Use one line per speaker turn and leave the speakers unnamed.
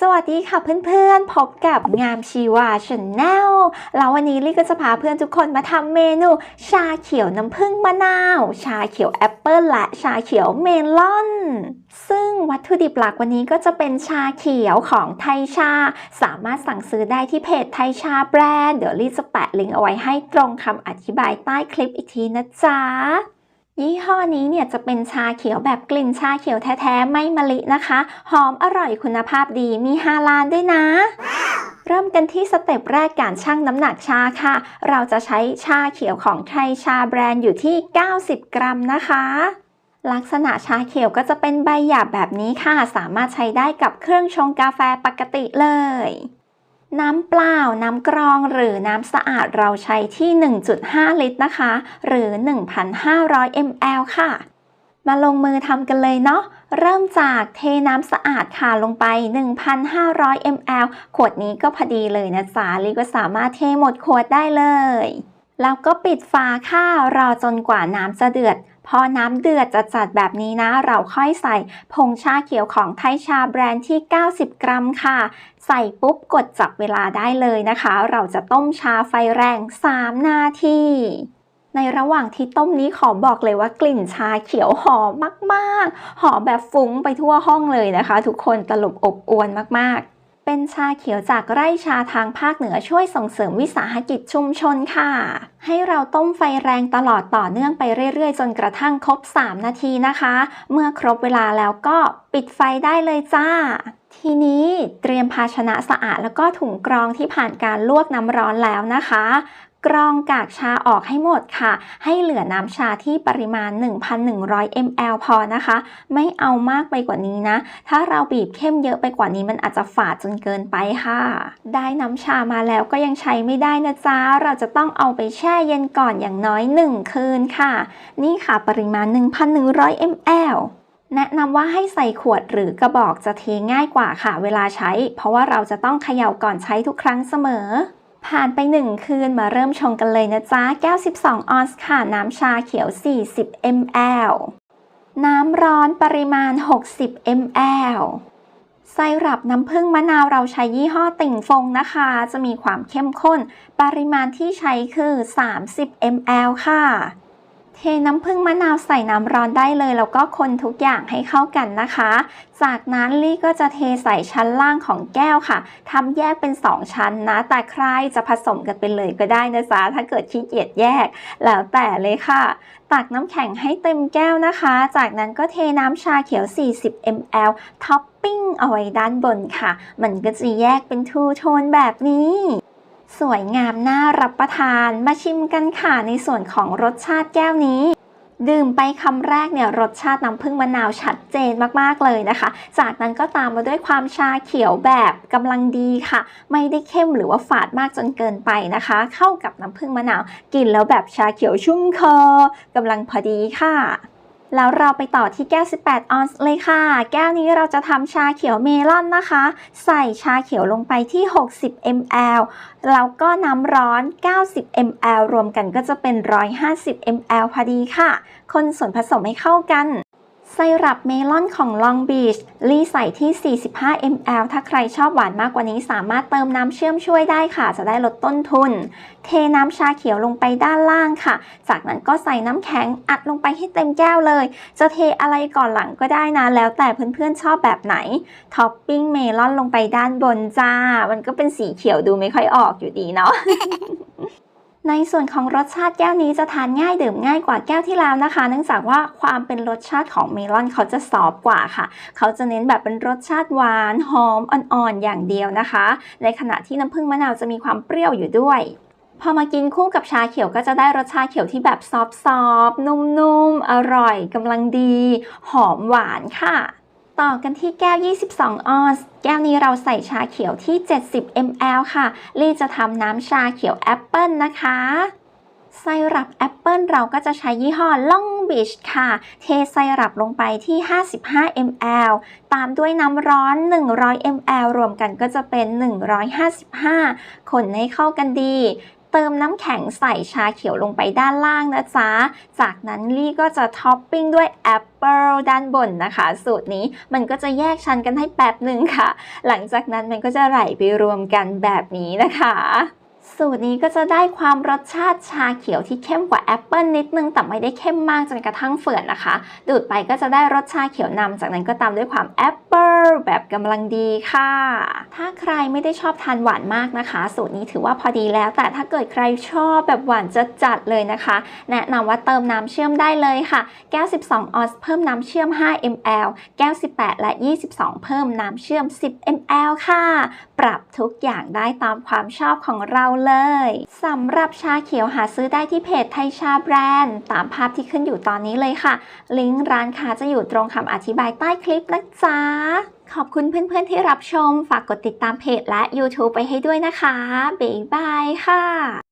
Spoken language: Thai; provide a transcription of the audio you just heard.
สวัสดีค่ะเพื่อนๆ พบกับงามชีวาชาแนลแล้ววันนี้ลี่ก็จะพาเพื่อนทุกคนมาทำเมนู ชาเขียวน้ำผึ้งมะนาว ชาเขียวแอปเปิลและชาเขียวเมลอน ซึ่งวัตถุดิบหลักวันนี้ก็จะเป็นชาเขียวของไทยชา สามารถสั่งซื้อได้ที่เพจไทยชาแบรนด์ เดี๋ยวลี่จะแปะลิงก์เอาไว้ให้ตรงคำอธิบายใต้คลิปอีกทีนะจ๊ะ ยี่ห้อนี้เนี่ยจะเป็นชาเขียวแบบกลิ่นชาเขียวแท้ ๆ ไม่มะลินะคะ หอมอร่อยคุณภาพดีมีฮาลาลด้วยนะ เริ่มกันที่สเต็ปแรกการชั่งน้ำหนักชาค่ะ เราจะใช้ชาเขียวของไทยชาแบรนด์อยู่ที่ 90 กรัมนะคะ ลักษณะชาเขียวก็จะเป็นใบหยาบแบบนี้ค่ะ สามารถใช้ได้กับเครื่องชงกาแฟปกติเลย น้ำเปล่า น้ำกรองหรือน้ำสะอาดเราใช้ที่ 1.5 ลิตรนะคะ หรือ 1,500 ml ค่ะ มาลงมือทำกันเลยเนาะ เริ่มจากเทน้ำสะอาดค่ะลงไป 1,500 ml ขวดนี้ก็พอดีเลยนะจ๊ะลิก็สามารถเทหมดขวดได้เลย แล้วก็ปิดฝาค่ะ รอจนกว่าน้ำจะเดือด พอน้ำเดือดจะจัดแบบนี้นะ เราค่อยใส่ผงชาเขียวของไทยชาแบรนด์ที่ 90 กรัมค่ะ ใส่ปุ๊บกดจับเวลาได้เลยนะคะ เราจะต้มชาไฟแรง 3 นาทีในระหว่างที่ต้มนี้ขอบอกเลยว่ากลิ่นชาเขียวหอมมาก ๆ หอมแบบฟุ้งไปทั่วห้องเลยนะคะ ทุกคนตลบอบอวนมาก ๆ เป็นชาเขียวจากไร่ชาทางภาคเหนือช่วยส่งเสริมวิสาหกิจชุมชนค่ะ ให้เราต้มไฟแรงตลอดต่อเนื่องไปเรื่อยๆ จนกระทั่งครบ 3 นาทีนะคะ เมื่อครบเวลาแล้วก็ปิดไฟได้เลยจ้า ทีนี้เตรียมภาชนะสะอาดแล้วก็ถุงกรองที่ผ่านการลวกน้ำร้อนแล้วนะคะ กรองกากชาออกให้หมดค่ะ ให้เหลือน้ำชาที่ปริมาณ 1,100 ml พอนะคะ ไม่เอามากไปกว่านี้นะ ถ้าเราบีบเข้มเยอะไปกว่านี้มันอาจจะฝาดจนเกินไปค่ะ ได้น้ำชามาแล้วก็ยังใช้ไม่ได้นะจ๊ะ เราจะต้องเอาไปแช่เย็นก่อนอย่างน้อย 1 คืนค่ะ นี่ค่ะปริมาณ 1,100 ml แนะนำว่าให้ใส่ขวดหรือกระบอกจะเทง่ายกว่าค่ะ เวลาใช้ เพราะว่าเราจะต้องเขย่าก่อนใช้ทุกครั้งเสมอ ผ่านไป 1 คืนมาเริ่มชงกันเลยนะจ๊ะ แก้ว 12 ออนซ์ค่ะ น้ำชาเขียว 40 ml น้ำร้อนปริมาณ 60 ml ไซรัปน้ำผึ้งมะนาวเราใช้ยี่ห้อติ่งฟงนะคะ จะมีความเข้มข้น ปริมาณที่ใช้คือ 30 ml ค่ะ เทน้ำผึ้งมะนาวใส่น้ำร้อนได้เลย แล้วก็คนทุกอย่างให้เข้ากันนะคะ จากนั้นลี่ก็จะเทใส่ชั้นล่างของแก้วค่ะทำแยกเป็น 2 ชั้นนะ แต่ใครจะผสมกันไปเลยก็ได้นะจ๊ะถ้าเกิดขี้เกียจแยก แล้วแต่เลยค่ะ ตักน้ำแข็งให้เต็มแก้วนะคะ จากนั้นก็เทน้ำชาเขียว 40 ml ท็อปปิ้งเอาไว้ด้านบนค่ะ มันก็จะแยกเป็นทูโทนแบบนี้ สวยงามน่ารับประทาน มาชิมกันค่ะในส่วนของรสชาติแก้วนี้ ดื่มไปคำแรกเนี่ยรสชาติน้ำผึ้งมะนาวชัดเจนมากๆเลยนะคะ จากนั้นก็ตามมาด้วยความชาเขียวแบบกำลังดีค่ะ ไม่ได้เข้มหรือว่าฝาดมากจนเกินไปนะคะ เข้ากับน้ำผึ้งมะนาว กินแล้วแบบชาเขียวชุ่มคอกำลังพอดีค่ะ แล้วเราไปต่อที่แก้ว 18 ออนซ์เลยค่ะ แก้วนี้เราจะทำชาเขียวเมลอนนะคะ ใส่ชาเขียวลงไปที่ 60 ml แล้วก็น้ำร้อน 90 ml รวมกันก็จะเป็น 150 ml พอดีค่ะ คนส่วนผสมให้เข้ากัน ไซรัปเมลอนของ Long Beach รีใส่ที่ 45 ml ถ้าใครชอบหวานมากกว่านี้สามารถเติมน้ำเชื่อมช่วยได้ค่ะ จะได้ลดต้นทุน เทน้ำชาเขียวลงไปด้านล่างค่ะ จากนั้นก็ใส่น้ำแข็งอัดลงไปให้เต็มแก้วเลย จะเทอะไรก่อนหลังก็ได้นะ แล้วแต่เพื่อนๆชอบแบบไหน ท็อปปิ้งเมลอนลงไปด้านบนจ้า มันก็เป็นสีเขียวดูไม่ค่อยออกอยู่ดีเนาะ ในส่วนของรสชาติแก้วนี้จะทานง่ายดื่มง่ายกว่าแก้วที่แล้วนะคะ เนื่องจากว่าความเป็นรสชาติของเมลอนเขาจะซอฟกว่าค่ะ เขาจะเน้นแบบเป็นรสชาติหวานหอมอ่อนๆอย่างเดียวนะคะ ในขณะที่น้ำผึ้งมะนาวจะมีความเปรี้ยวอยู่ด้วยพอมากินคู่กับชาเขียวก็จะได้รสชาเขียวที่แบบซอฟๆนุ่มๆ อร่อยกำลังดี หอมหวานค่ะ ต่อกันที่แก้ว 22 ออนซ์ แก้วนี้เราใส่ชาเขียวที่ 70 ml ค่ะ ลี่จะทำน้ำชาเขียวแอปเปิลนะคะไซรัปแอปเปิลเราก็จะใช้ยี่ห้อ Long Beach ค่ะ เทไซรัปลงไปที่ 55 ml ตามด้วยน้ำร้อน 100 ml รวมกันก็จะเป็น 155 คนให้เข้ากันดี เติมน้ำแข็งใส่ชาเขียวลงไปด้านล่างนะจ๊ะ จากนั้นลี่ก็จะท็อปปิ้งด้วยแอปเปิลด้านบนนะคะ สูตรนี้มันก็จะแยกชั้นกันให้แป๊บหนึ่งค่ะ หลังจากนั้นมันก็จะไหลไปรวมกันแบบนี้นะคะสูตรนี้ก็จะได้ความรสชาติชาเขียวที่เข้มกว่าแอปเปิลนิดนึง แต่ไม่ได้เข้มมากจนกระทั่งเฝื่อนนะคะ ดูดไปก็จะได้รสชาเขียวนำจากนั้นก็ตามด้วยความแอปเปิล แบบกำลังดีค่ะ ถ้าใครไม่ได้ชอบทานหวานมากนะคะ สูตรนี้ถือว่าพอดีแล้ว แต่ถ้าเกิดใครชอบแบบหวานจัดเลยนะคะ แนะนำว่าเติมน้ำเชื่อมได้เลยค่ะ แก้ว 12 ออนซ์เพิ่มน้ำเชื่อม 5 ml แก้ว 18 และ 22 เพิ่มน้ำเชื่อม 10 ml ค่ะ ปรับทุกอย่างได้ตามความชอบของเราเลยสำหรับชาเขียวหาซื้อได้ที่เพจไทยชาแบรนด์ ตามภาพที่ขึ้นอยู่ตอนนี้เลยค่ะ ลิงก์ร้านค้าจะอยู่ตรงคำอธิบายใต้คลิปนะจ๊ะ ขอบคุณเพื่อนๆที่รับชม ฝากกดติดตามเพจและ YouTube ไปให้ด้วยนะคะ บ๊ายบายค่ะ